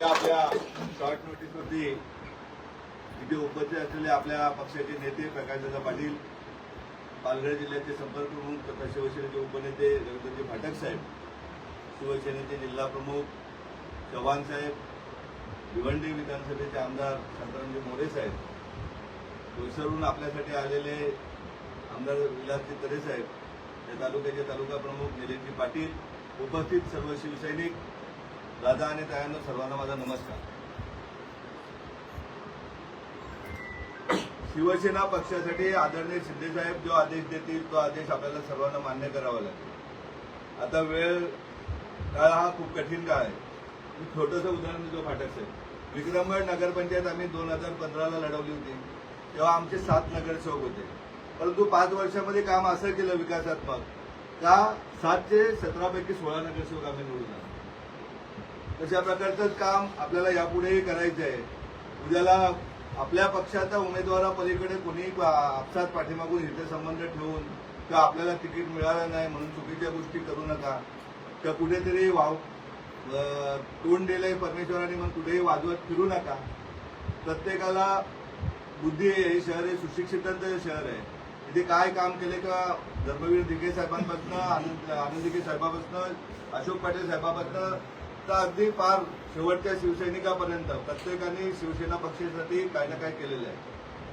आपल्या शॉर्ट नोटीसवरती इथे उपस्थित असलेले आपल्या पक्षाचे नेते प्रकाशदादा पाटील पालघर जिल्ह्याचे संपर्क प्रमुख तथा शिवसेनेचे उपनेते रवींद्रजी फाटक साहेब शिवसेनेचे जिल्हा प्रमुख चव्हाण साहेब भिवंडी विधानसभेचे आमदार शांतारामजी मोरे साहेब विसरून आपल्यासाठी आलेले आमदार विलासजी तरे साहेब या तालुक्याचे तालुका प्रमुख निलेशजी पाटील उपस्थित सर्व शिवसैनिक दादा आणि तायांना सर्वांना माझा नमस्कार. शिवसेना पक्षासाठी आदरणीय सिद्धेसाहेब जो आदेश देतील तो आदेश आपल्याला सर्वांना मान्य करावा लागेल. आता वेळ काळ हा खूप कठीण काळ आहे. मी छोटंसं उदाहरण देतो फाटक साहेब विक्रमगड नगरपंचायत आम्ही दोन हजार पंधराला लढवली होती. तेव्हा आमचे सात नगरसेवक होते. परंतु पाच वर्षामध्ये काम असं केलं विकासात्मक. का सातशे सतरापैकी सोळा नगरसेवक आम्ही निवडून आलो. तशा प्रकारचंच काम आपल्याला यापुढेही करायचं आहे? उद्याला आपल्या पक्षाच्या उमेदवारापलीकडे कोणी आपसात पाठीमागून हितसंबंध ठेवून किंवा आपल्याला तिकीट मिळालं नाही म्हणून चुकीच्या गोष्टी करू नका. किंवा कुठेतरी वाव तोंड दिलंय परमेश्वराने म्हणून कुठेही वाजवत फिरू नका. प्रत्येकाला बुद्धी आहे हे शहर हे सुशिक्षितांचं शहर आहे. इथे काय काम केले का धर्मवीर दिघे साहेबांपासून आनंद आनंद दिघे साहेबापासून अशोक पाटील साहेबापासनं तर अगदी फार शेवटच्या शिवसैनिकापर्यंत प्रत्येकाने शिवसेना पक्षासाठी काही ना काय केलेलं आहे.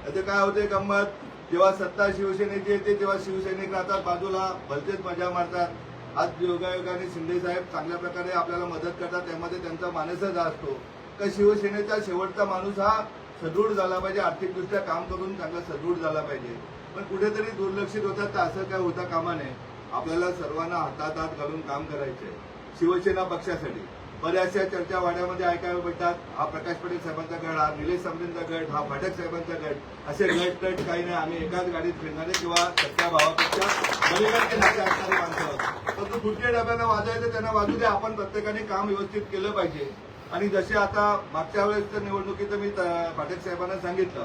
त्याचं काय होते गंमत? जेव्हा सत्ता शिवसेनेची येते तेव्हा शिवसैनिक राहतात बाजूला भलतेच मजा मारतात. आज योगायोगाने शिंदे साहेब चांगल्या प्रकारे आपल्याला मदत करतात त्यामध्ये त्यांचा मानसच असतो. का शिवसेनेचा शेवटचा माणूस हा सदृढ झाला पाहिजे आर्थिकदृष्ट्या काम करून चांगला सदृढ झाला पाहिजे. पण कुठेतरी दुर्लक्षित होतात तर असं काय होता कामा नये. आपल्याला सर्वांना हातात हात घालून काम करायचंय. शिवसेना पक्षासाठी. बऱ्याचशा चर्चा वाड्यामध्ये ऐकायला भेटतात हा प्रकाश पटेल साहेबांचा गट हा निलेश सांबरेंचा गट हा फाटक साहेबांचा गट असे गट गट काही नाही. आम्ही एकाच गाडीत फिरणारे किंवा सत्या भावापेक्षा बलिकडचे नाते असणारे माणसं परंतु पुढच्या डब्याला वाजायचं त्यांना वाजू दे आपण प्रत्येकाने काम व्यवस्थित केलं पाहिजे. आणि जसे आता मागच्या वेळेस निवडणुकीचं मी त- फाटक साहेबांना सांगितलं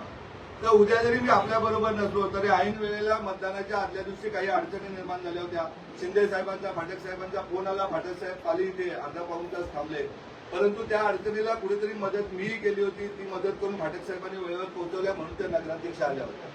तर उद्या जरी मी आपल्या बरोबर नसलो तरी ऐन वेळेला मतदानाच्या आदल्या दिवशी काही अडचणी निर्माण झाल्या होत्या. शिंदे साहेबांचा फाटक साहेबांचा फोन आला. फाटक साहेब पाली इथे अर्धा पाऊन तास थांबले. परंतु त्या अडचणीला कुठेतरी मदत मीही केली होती. ती मदत करून फाटक साहेबांनी वेळेवर पोहोचवल्या म्हणून त्या नगराध्यक्ष आल्या होत्या.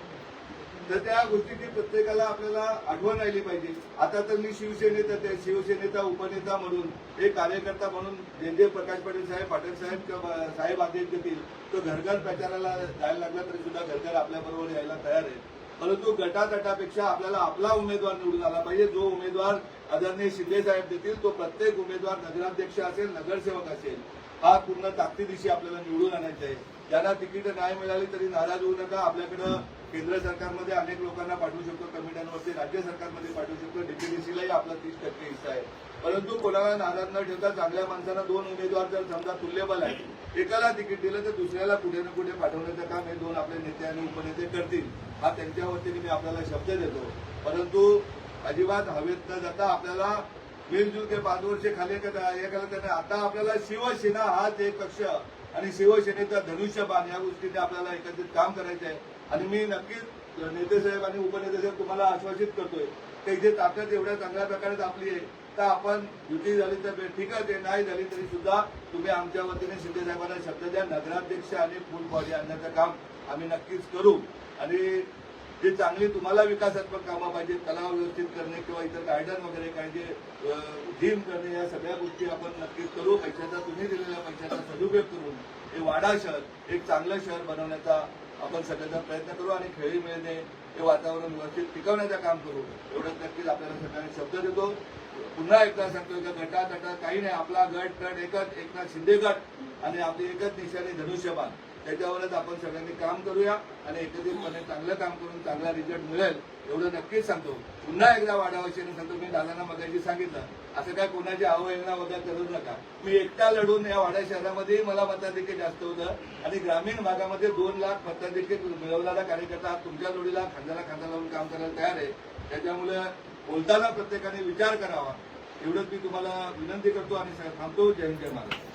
तर त्या गोष्टीची प्रत्येकाला आपल्याला आठवण राहिली पाहिजे. आता तर मी शिवसेनेचा ते शिवसेनेचा उपनेता म्हणून एक कार्यकर्ता म्हणून जे जे प्रकाश पाटील साहेब पाटील साहेब किंवा साहेब आदेश देतील तो घरघर प्रचाराला जायला लागला तरी सुद्धा घरघर आपल्याबरोबर यायला तयार आहे. परंतु गटातटापेक्षा आपल्याला आपला उमेदवार निवडून आला पाहिजे. जो उमेदवार आदरणीय शिंदे साहेब देतील तो प्रत्येक उमेदवार नगराध्यक्ष असेल नगरसेवक असेल हा पूर्ण ताकदीदिशी आपल्याला निवडून आणायचा आहे. ज्याला तिकीट नाही मिळाली तरी नाराज होऊ नका. आपल्याकडं केंद्र सरकारमध्ये अनेक लोकांना पाठवू शकतो कमिट्यांवरती राज्य सरकारमध्ये पाठवू शकतो. डीपीडीसीलाही आपला तीस टक्के हिस्सा आहे. परंतु कोणाला नादात न ठेवता चांगल्या माणसांना दोन उमेदवार जर समजा तुल्यबल आहे एकाला तिकीट दिलं तर दुसऱ्याला कुठे ना कुठे पाठवण्याचं काम हे दोन आपले नेते आणि उपनेते करतील. हा त्यांच्या वतीने मी आपल्याला शब्द देतो. परंतु अजिबात हवेत न जाता आपल्याला मिळजुल ते पाच वर्षे खाली हे त्यांना आता आपल्याला शिवसेना हाच एक पक्ष आणि शिवसेनेचा धनुष्यबाण या गोष्टीने आपल्याला एकत्रित काम करायचं आहे आणि मी नक्कीच नेते साहेब आणि उपनेते साहेब तुम्हाला आश्वासित करतोय की इथे ताकद एवढ्या चांगल्या प्रकारे आपली आहे तर आपण युती झाली तर ठीक आहे ते नाही झाली तरी सुद्धा तुम्ही आमच्या वतीने शिंदे साहेबांना शब्द द्या नगराध्यक्ष आणि फुल बॉडी आणण्याचं काम आम्ही नक्कीच करू. आणि जे चांगली तुम्हाला विकासात्मक कामं पाहिजे तलाव व्यवस्थित करणे किंवा इतर गार्डन वगैरे काय जे जिम करणे या सगळ्या गोष्टी आपण नक्कीच करू. पैशाचा तुम्ही दिलेल्या पैशाचा सदुपयोग करून हे वाडा शहर एक चांगलं शहर बनवण्याचा आपण सगळ्यांचा प्रयत्न करू आणि खेळी मिळणे हे वातावरण व्यवस्थित टिकवण्याचं काम करू. एवढंच नक्कीच आपल्याला सगळ्यांनी शब्द देतो. पुन्हा एकदा सांगतोय का गटा गटा काही नाही. आपला गट गट एकच एकनाथ शिंदे गट आणि आपली एकच निशाणी धनुष्यबाण. त्याच्यावरच आपण सगळ्यांनी काम करूया आणि एकत्रितपणे चांगलं काम करून चांगला रिझल्ट मिळेल एवढं नक्कीच सांगतो. पुन्हा एकदा वाढावाशी सांगतो मी दादांना मगाशी सांगितलं असं काय कोणाची अवहेलना वगैरे करू नका. मी एकटा लढून या वाडा शहरामध्ये मला मताधिक्य जास्त होतं आणि ग्रामीण भागामध्ये दोन लाख मताधिक्य मिळवणारा कार्यकर्ता तुमच्या जोडीला खांद्याला खांदा लावून काम करायला तयार आहे. त्याच्यामुळे बोलताना प्रत्येकाने विचार करावा. एवढंच मी तुम्हाला विनंती करतो आणि थांबतो जय जय महाराज